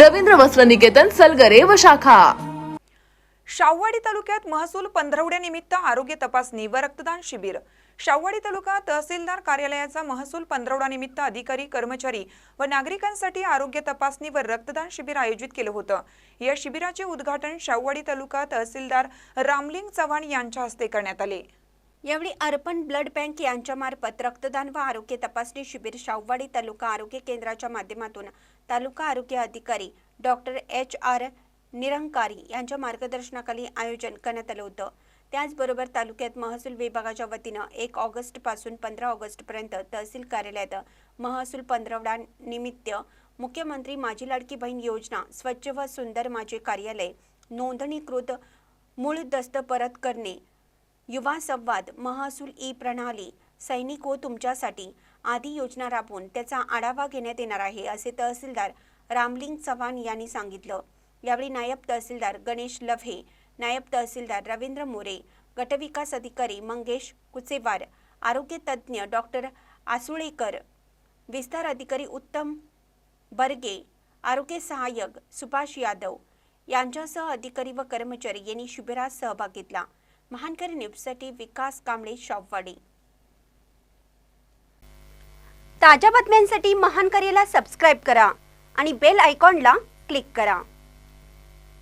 रवींद्र वस्त्र निकेतन सलगरे व शाखा. शाहवाडी तालुक्यात महसूल पंधरवड्यानिमित्त आरोग्य तपासणी व रक्तदान शिबिर. शाहवाडी तालुका तहसीलदार कार्यालयाचा महसूल पंधरवडानिमित्त अधिकारी कर्मचारी व नागरिकांसाठी आरोग्य तपासणी व रक्तदान शिबिर आयोजित केलं होतं. या शिबिराचे उद्घाटन शाहवाडी तालुका तहसीलदार रामलिंग चव्हाण यांच्या हस्ते करण्यात आले. यावेळी अर्पण ब्लड बँक यांच्यामार्फत रक्तदान व आरोग्य तपासणी शिबिर शाहूवाडी तालुका आरोग्य केंद्राच्या माध्यमातून तालुका आरोग्य अधिकारी डॉक्टर एच आर निरंकारी यांच्या मार्गदर्शनाखाली आयोजन करण्यात आलं होतं. त्याचबरोबर तालुक्यात महसूल विभागाच्या वतीनं एक ऑगस्टपासून पंधरा ऑगस्ट पर्यंत तहसील कार्यालयात महसूल पंधरवडा निमित्त मुख्यमंत्री माझी लाडकी बहीण योजना स्वच्छ व सुंदर माझे कार्यालय नोंदणीकृत मूळ दस्त परत करणे युवा संवाद महसूल ई प्रणाली सैनिक हो तुमच्यासाठी आदी योजना राबवून त्याचा आढावा घेण्यात येणार आहे असे तहसीलदार रामलिंग चव्हाण यांनी सांगितलं. यावेळी नायब तहसीलदार गणेश लव्हे नायब तहसीलदार रवींद्र मोरे गटविकास अधिकारी मंगेश कुचेवार आरोग्य तज्ज्ञ डॉक्टर आसुळेकर विस्तार अधिकारी उत्तम बर्गे आरोग्य सहाय्यक सुभाष यादव यांच्यासह अधिकारी व कर्मचारी यांनी शिबिरात सहभाग घेतला. महानकरी न्यूजसाठी विकास कांबळे शॉपवाडी. ताज्या बातम्यांसाठी महानकरीला सबस्क्राईब करा आणि बेल आयकॉनला क्लिक करा.